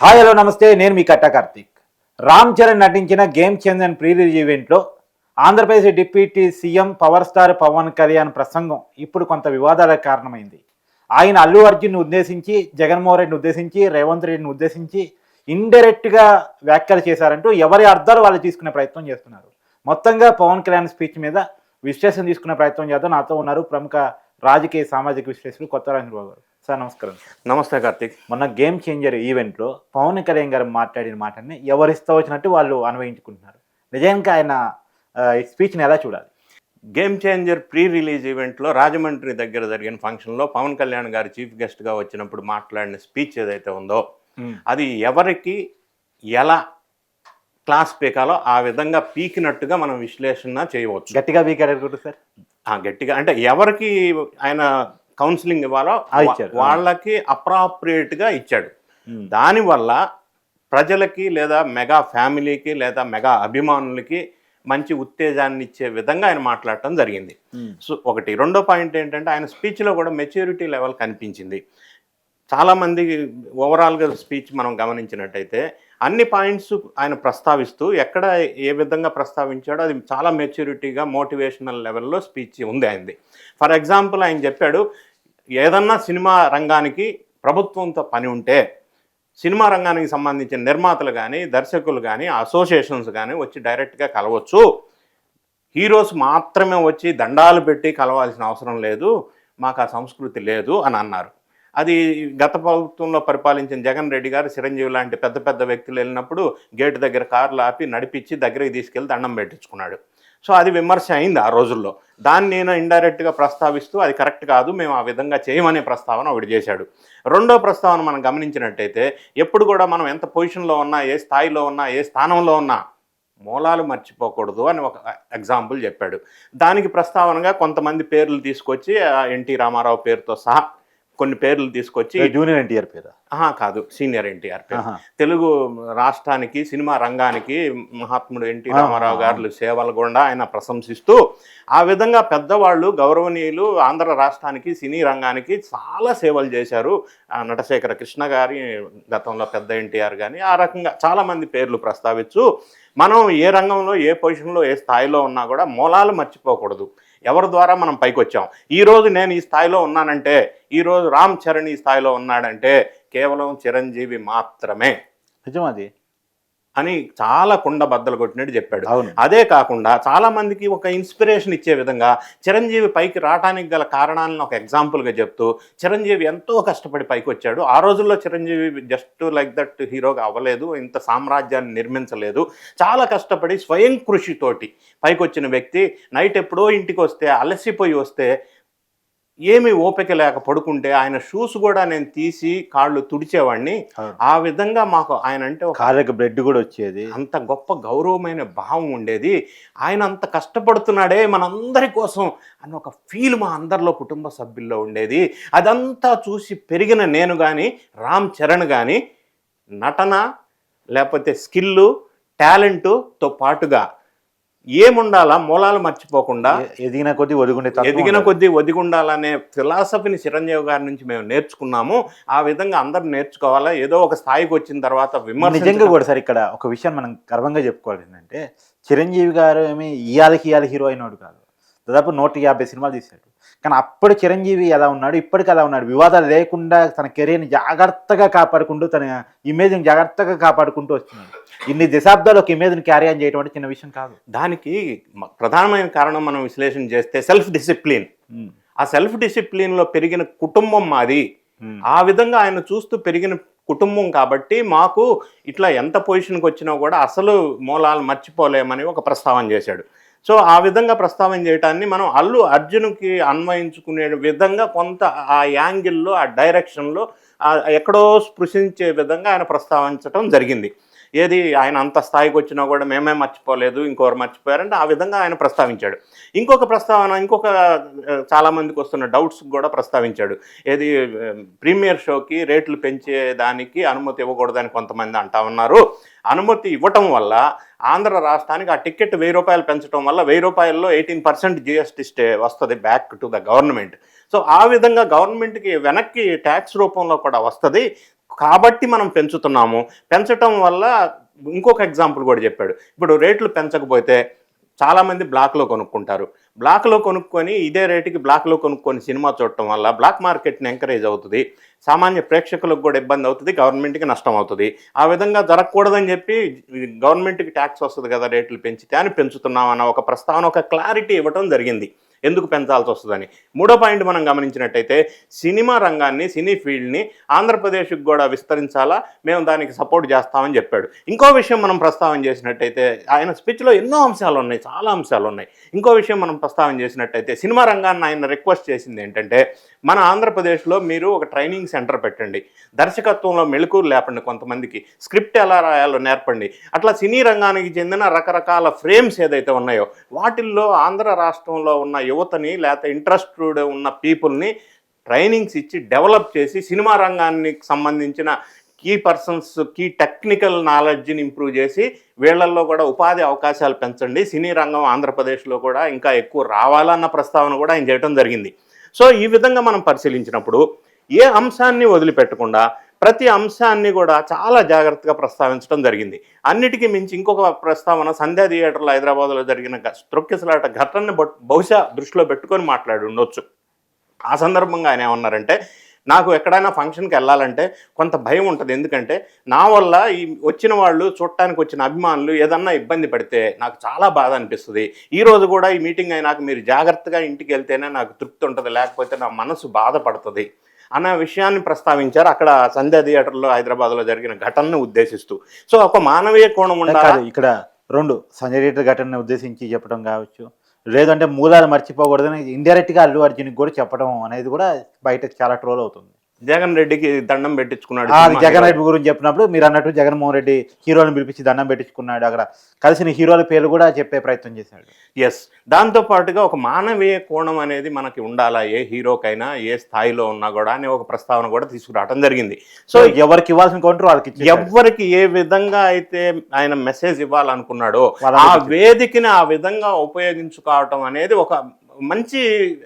Hi hello నమస్తే. నేను మీ కట్ట కార్తీక్. రామ్ చరణ్ నటించిన గేమ్ చేంజర్ ప్రీ రిలీజ్ ఈవెంట్లో Andhra Pradesh deputy CM power star Pawan Kalyan ప్రసంగం ఇప్పుడు కొంత వివాదాలకు కారణమైంది. ఆయన అల్లు అర్జున్ ఉద్దేశించి జగన్మోహన్ రెడ్డిని ఉద్దేశించి రేవంత్ రెడ్డిని ఉద్దేశించి ఇండైరెక్ట్గా వ్యాఖ్యలు చేశారంటూ ఎవరి అర్థాలు వాళ్ళు తీసుకునే ప్రయత్నం చేస్తున్నారు. మొత్తంగా పవన్ కళ్యాణ్ స్పీచ్ మీద విశ్లేషణ తీసుకునే ప్రయత్నం చేద్దాం. నాతో ఉన్నారు ప్రముఖ రాజకీయ సామాజిక విశ్లేషకులు కొత్త రాజబాబు గారు. సార్ నమస్కారం నమస్తే కార్తీక్. మొన్న గేమ్ చేంజర్ ఈవెంట్లో పవన్ కళ్యాణ్ గారు మాట్లాడిన మాటని ఎవరిస్తా వచ్చినట్టు వాళ్ళు అన్వయించుకుంటున్నారు. నిజానికి ఆయన స్పీచ్ని ఎలా చూడాలి? గేమ్ చేంజర్ ప్రీ రిలీజ్ ఈవెంట్లో రాజమండ్రి దగ్గర జరిగిన ఫంక్షన్లో పవన్ కళ్యాణ్ గారు చీఫ్ గెస్ట్గా వచ్చినప్పుడు మాట్లాడిన స్పీచ్ ఏదైతే ఉందో అది ఎవరికి ఎలా క్లాస్ పీకాలో ఆ విధంగా పీకినట్టుగా మనం విశ్లేషణ చేయవచ్చు. గట్టిగా వీకారు సార్? గట్టిగా అంటే ఎవరికి ఆయన కౌన్సిలింగ్ ఇవ్వాలో వాళ్ళకి అప్రాప్రియేట్గా ఇచ్చాడు. దానివల్ల ప్రజలకి లేదా మెగా ఫ్యామిలీకి లేదా మెగా అభిమానులకి మంచి ఉత్తేజాన్ని ఇచ్చే విధంగా ఆయన మాట్లాడటం జరిగింది. సో ఒకటి. రెండో పాయింట్ ఏంటంటే ఆయన స్పీచ్లో కూడా మెచ్యూరిటీ లెవెల్ కనిపించింది. చాలామంది ఓవరాల్గా స్పీచ్ మనం గమనించినట్టయితే అన్ని పాయింట్స్ ఆయన ప్రస్తావిస్తూ ఎక్కడ ఏ విధంగా ప్రస్తావించాడో అది చాలా మెచ్యూరిటీగా మోటివేషనల్ లెవెల్లో స్పీచ్ ఉంది ఆయనది. ఫర్ ఎగ్జాంపుల్ ఆయన చెప్పాడు ఏదన్నా సినిమా రంగానికి ప్రభుత్వంతో పని ఉంటే సినిమా రంగానికి సంబంధించిన నిర్మాతలు కానీ దర్శకులు కానీ అసోసియేషన్స్ కానీ వచ్చి డైరెక్ట్గా కలవచ్చు. హీరోస్ మాత్రమే వచ్చి దండాలు పెట్టి కలవాల్సిన అవసరం లేదు మాకు ఆ సంస్కృతి లేదు అని అన్నారు. అది గత ప్రభుత్వంలో పరిపాలించిన జగన్ రెడ్డి గారు చిరంజీవి లాంటి పెద్ద పెద్ద వ్యక్తులు వెళ్ళినప్పుడు గేటు దగ్గర కార్లు ఆపి నడిపించి దగ్గరికి తీసుకెళ్ళి దండం పెట్టించుకున్నాడు. సో అది విమర్శ అయింది ఆ రోజుల్లో. దాన్ని నేను ఇండైరెక్ట్గా ప్రస్తావిస్తూ అది కరెక్ట్ కాదు మేము ఆ విధంగా చేయమనే ప్రస్తావన ఒకటి చేశాడు. రెండో ప్రస్తావన మనం గమనించినట్టయితే ఎప్పుడు కూడా మనం ఎంత పొజిషన్లో ఉన్నా ఏ స్థాయిలో ఉన్నా ఏ స్థానంలో ఉన్నా మూలాలు మర్చిపోకూడదు అని ఒక ఎగ్జాంపుల్ చెప్పాడు. దానికి ప్రస్తావనగా కొంతమంది పేర్లు తీసుకొచ్చి ఎన్టీ రామారావు పేరుతో సహా కొన్ని పేర్లు తీసుకొచ్చి జూనియర్ ఎన్టీఆర్ పేరు ఆహా కాదు సీనియర్ ఎన్టీఆర్ పేరు. తెలుగు రాష్ట్రానికి సినిమా రంగానికి మహాత్ముడు ఎన్టీ. రామారావు గారు సేవలు గుండా ఆయన ప్రశంసిస్తూ ఆ విధంగా పెద్దవాళ్ళు గౌరవనీయులు ఆంధ్ర రాష్ట్రానికి సినీ రంగానికి చాలా సేవలు చేశారు నటశేఖర కృష్ణ గారి గతంలో పెద్ద ఎన్టీఆర్ కానీ ఆ రకంగా చాలామంది పేర్లు ప్రస్తావించు మనం ఏ రంగంలో ఏ పొజిషన్లో ఏ స్థాయిలో ఉన్నా కూడా మూలాలు మర్చిపోకూడదు ఎవరి ద్వారా మనం పైకి వచ్చాం ఈరోజు నేను ఈ స్థాయిలో ఉన్నానంటే ఈ రోజు రామ్ చరణ్ ఈ స్థాయిలో ఉన్నాడంటే కేవలం చిరంజీవి మాత్రమే. నిజం అది అని చాలా కుండ బద్దలు కొట్టినట్టు చెప్పాడు. అదే కాకుండా చాలా మందికి ఒక ఇన్స్పిరేషన్ ఇచ్చే విధంగా చిరంజీవి పైకి రావడానికి గల కారణాలను ఒక ఎగ్జాంపుల్గా చెప్తూ చిరంజీవి ఎంతో కష్టపడి పైకి వచ్చాడు. ఆ రోజుల్లో చిరంజీవి జస్ట్ లైక్ దట్ హీరోగా అవ్వలేదు ఇంత సామ్రాజ్యాన్ని నిర్మించలేదు. చాలా కష్టపడి స్వయం కృషితోటి పైకి వచ్చిన వ్యక్తి నైట్ ఎప్పుడో ఇంటికి వస్తే అలసిపోయి వస్తే ఏమి ఓపిక లేక పడుకుంటే ఆయన షూస్ కూడా నేను తీసి కాళ్ళు తుడిచేవాడిని. ఆ. విధంగా మాకు ఆయన అంటే ఒక కాళ్ళకి బ్లడ్ కూడా వచ్చేది. అంత గొప్ప గౌరవమైన భావం ఉండేది. ఆయన అంత కష్టపడుతున్నాడే మనందరి కోసం అన్న ఒక ఫీల్ మా అందరిలో కుటుంబ సభ్యుల్లో ఉండేది. అదంతా చూసి పెరిగిన నేను కానీ రామ్ చరణ్ కానీ నటన లేకపోతే స్కిల్లు టాలెంటుతో పాటుగా ఏముండాలా? మూలాలు మర్చిపోకుండా ఎదిగిన కొద్దీ ఒదుగుండే ఎదిగిన. కొద్దీ ఒదిగుండాలనే ఫిలాసఫీని చిరంజీవి గారి నుంచి మేము నేర్చుకున్నాము. ఆ విధంగా అందరు నేర్చుకోవాలా? ఏదో ఒక స్థాయికి వచ్చిన తర్వాత నిజంగా విమర్శ కూడా సార్ ఇక్కడ ఒక విషయం మనం గర్వంగా చెప్పుకోవాలి ఏంటంటే చిరంజీవి గారు ఏమి ఇయాలకి ఇయాల హీరో అయినోడు కాదు. దాదాపు నూట యాభై సినిమాలు తీశాడు. కానీ అప్పుడు చిరంజీవి ఎలా ఉన్నాడు ఇప్పటికి ఎలా ఉన్నాడు. వివాదాలు లేకుండా తన కెరీర్ని జాగ్రత్తగా కాపాడుకుంటూ తన ఇమేజ్ని జాగ్రత్తగా కాపాడుకుంటూ వస్తున్నాడు. ఇన్ని దశాబ్దాలు ఒక ఇమేజ్ని క్యారీ ఆన్ చేయడం అంటే చిన్న విషయం కాదు. దానికి ప్రధానమైన కారణం మనం విశ్లేషణ చేస్తే సెల్ఫ్ డిసిప్లిన్ ఆ సెల్ఫ్ డిసిప్లిన్లో పెరిగిన కుటుంబం మాది. ఆ విధంగా ఆయన చూస్తూ పెరిగిన కుటుంబం కాబట్టి మాకు ఇట్లా ఎంత పొజిషన్కి వచ్చినా కూడా అసలు మూలాలు మర్చిపోలేమని ఒక ప్రస్తావన చేశాడు. సో ఆ విధంగా ప్రస్తావన చేయటాన్ని మనం అల్లు అర్జున్కి అన్వయించుకునే విధంగా కొంత ఆ యాంగిల్లో ఆ డైరెక్షన్లో ఎక్కడో స్పృశించే విధంగా ఆయన ప్రస్తావించడం జరిగింది. ఏది ఆయన అంత స్థాయికి వచ్చినా కూడా మేమే మర్చిపోలేదు ఇంకొకరు మర్చిపోయారంటే ఆ విధంగా ఆయన ప్రస్తావించాడు. ఇంకొక ప్రస్తావన ఇంకొక చాలామందికి వస్తున్న డౌట్స్ కూడా ప్రస్తావించాడు. ఏది ప్రీమియర్ షోకి రేట్లు పెంచే దానికి అనుమతి ఇవ్వకూడదని కొంతమంది అంటా ఉన్నారు. అనుమతి ఇవ్వటం వల్ల ఆంధ్ర రాష్ట్రానికి ఆ టికెట్ వెయ్యి రూపాయలు పెంచడం వల్ల వెయ్యి రూపాయల్లో ఎయిటీన్ పర్సెంట్ జిఎస్టీ స్టే వస్తుంది back to the government. So ఆ విధంగా గవర్నమెంట్కి వెనక్కి ట్యాక్స్ రూపంలో కూడా వస్తుంది. కాబట్టి మనం పెంచుతున్నాము. పెంచటం వల్ల ఇంకొక ఎగ్జాంపుల్ కూడా చెప్పాడు. ఇప్పుడు రేట్లు పెంచకపోతే చాలామంది బ్లాక్లో కొనుక్కుంటారు. బ్లాక్లో కొనుక్కొని ఇదే రేటుకి బ్లాక్లో కొనుక్కొని సినిమా చూడటం వల్ల బ్లాక్ మార్కెట్ని ఎంకరేజ్ అవుతుంది. సామాన్య ప్రేక్షకులకు కూడా ఇబ్బంది అవుతుంది. గవర్నమెంట్కి నష్టం అవుతుంది. ఆ విధంగా జరగకూడదని చెప్పి గవర్నమెంట్కి ట్యాక్స్ వస్తుంది కదా రేట్లు పెంచితే అని పెంచుతున్నాం అన్న ఒక ప్రస్తావన ఒక క్లారిటీ ఇవ్వటం జరిగింది. ఎందుకు పెంచాల్సి వస్తుందని మూడో పాయింట్ మనం గమనించినట్టయితే సినిమా రంగాన్ని సినీ ఫీల్డ్ని ఆంధ్రప్రదేశ్కి కూడా విస్తరించాలా? మేము దానికి సపోర్ట్ చేస్తామని చెప్పాడు. ఇంకో విషయం మనం ప్రస్తావన చేసినట్టయితే ఆయన స్పీచ్లో ఎన్నో అంశాలు ఉన్నాయి చాలా అంశాలు ఉన్నాయి ఇంకో విషయం మనం ప్రస్తావన చేసినట్టయితే సినిమా రంగాన్ని ఆయన రిక్వెస్ట్ చేసింది ఏంటంటే మన ఆంధ్రప్రదేశ్లో మీరు ఒక ట్రైనింగ్ సెంటర్ పెట్టండి. దర్శకత్వంలో మెళుకులు లేపండి కొంతమందికి. స్క్రిప్ట్ ఎలా రాయాలో నేర్పండి. అట్లా సినీ రంగానికి చెందిన రకరకాల ఫ్రేమ్స్ ఏదైతే ఉన్నాయో వాటిల్లో ఆంధ్ర రాష్ట్రంలో ఉన్న యువతని లేకపోతే ఇంట్రెస్టెడ్ ఉన్న పీపుల్ని ట్రైనింగ్స్ ఇచ్చి డెవలప్ చేసి సినిమా రంగానికి సంబంధించిన కీ పర్సన్స్ కీ టెక్నికల్ నాలెడ్జ్ని ఇంప్రూవ్ చేసి వీళ్ళల్లో కూడా ఉపాధి అవకాశాలు పెంచండి. సినీ రంగం ఆంధ్రప్రదేశ్లో కూడా ఇంకా ఎక్కువ రావాలన్న ప్రస్తావన కూడా ఆయన చేయడం జరిగింది. సో ఈ విధంగా మనం పరిశీలించినప్పుడు ఏ అంశాన్ని వదిలిపెట్టకుండా ప్రతి అంశాన్ని కూడా చాలా జాగ్రత్తగా ప్రస్తావించడం జరిగింది. అన్నిటికీ మించి ఇంకొక ప్రస్తావన సంధ్యా థియేటర్లో హైదరాబాద్లో జరిగిన గ- ఘటనని బహుశా దృష్టిలో పెట్టుకొని మాట్లాడి ఉండొచ్చు ఆ సందర్భంగా ఆయన ఏమన్నారంటే నాకు ఎక్కడైనా ఫంక్షన్కి వెళ్ళాలంటే కొంత భయం ఉంటుంది. ఎందుకంటే నా వల్ల ఈ వచ్చిన వాళ్ళు చూడటానికి వచ్చిన అభిమానులు ఏదన్నా ఇబ్బంది పడితే నాకు చాలా బాధ అనిపిస్తుంది. ఈ రోజు కూడా ఈ మీటింగ్ అయినాక మీరు జాగ్రత్తగా ఇంటికి వెళ్తేనే నాకు తృప్తి ఉంటుంది. లేకపోతే నా మనసు బాధపడుతుంది. అన్న విషయాన్ని ప్రస్తావించారు అక్కడ సంధ్యా థియేటర్లో హైదరాబాద్లో జరిగిన ఘటనను ఉద్దేశిస్తూ. సో ఒక మానవీయ కోణం ఉండాలి? ఇక్కడ రెండు సంజయ్ రెడ్డి ఘటనని ఉద్దేశించి చెప్పడం కావచ్చు. లేదంటే మూలాలు మర్చిపోకూడదని ఇండైరెక్ట్గా అల్లు అర్జున్కి కూడా చెప్పడం అనేది కూడా బయట చాలా ట్రోల్ అవుతుంది. జగన్ రెడ్డికి దండం పెట్టించుకున్నాడు ఆ, అది జగన్. రెడ్డి గురించి చెప్పినప్పుడు మీరు అన్నట్టు జగన్మోహన్ రెడ్డి హీరోని పిలిపించి దండం పెట్టించుకున్నాడు అక్కడ కలిసిన హీరోల పేర్లు కూడా చెప్పే ప్రయత్నం చేశాడు ఎస్ దాంతో పాటుగా ఒక మానవీయ కోణం అనేది మనకి ఉండాలా ఏ హీరోకైనా ఏ స్థాయిలో ఉన్నా కూడా అనే ఒక ప్రస్తావన కూడా తీసుకురావడం జరిగింది సో ఎవరికి ఇవ్వాల్సిన కౌంటర్ వాళ్ళకి. ఎవ్వరికి ఏ విధంగా అయితే ఆయన మెసేజ్ ఇవ్వాలనుకున్నాడు ఆ. వేదికని ఆ విధంగా ఉపయోగించుకోవటం అనేది ఒక మంచి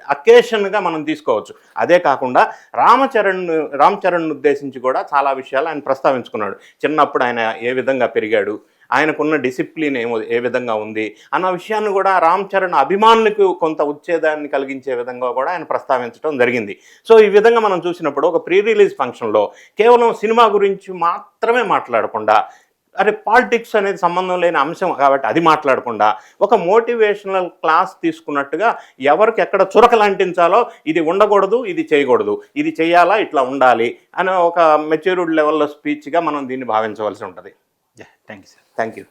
అకేషన్గా మనం తీసుకోవచ్చు. అదే కాకుండా రామచరణ్ రామ్ చరణ్ ఉద్దేశించి కూడా చాలా విషయాలు ఆయన ప్రస్తావించుకున్నాడు. చిన్నప్పుడు ఆయన ఏ విధంగా పెరిగాడు ఆయనకున్న డిసిప్లిన్ ఏమో ఏ విధంగా ఉంది అన్న విషయాన్ని కూడా రామ్ చరణ్ అభిమానులకు కొంత ఉచ్ఛేదాన్ని కలిగించే విధంగా కూడా ఆయన ప్రస్తావించడం జరిగింది. సో ఈ విధంగా మనం చూసినప్పుడు ఒక ప్రీ రిలీజ్ ఫంక్షన్లో కేవలం సినిమా గురించి మాత్రమే మాట్లాడకుండా అరే పాలిటిక్స్ అనేది సంబంధం లేని అంశం కాబట్టి అది మాట్లాడకుండా ఒక మోటివేషనల్ క్లాస్ తీసుకున్నట్టుగా ఎవరికి ఎక్కడ చురకలు అంటించాలో ఇది ఉండకూడదు ఇది చేయకూడదు. ఇది చేయాలా ఇట్లా ఉండాలి అనే ఒక మెచ్యూర్డ్ లెవెల్లో స్పీచ్గా మనం దీన్ని భావించవలసి ఉంటుంది. Thank you sir. Thank you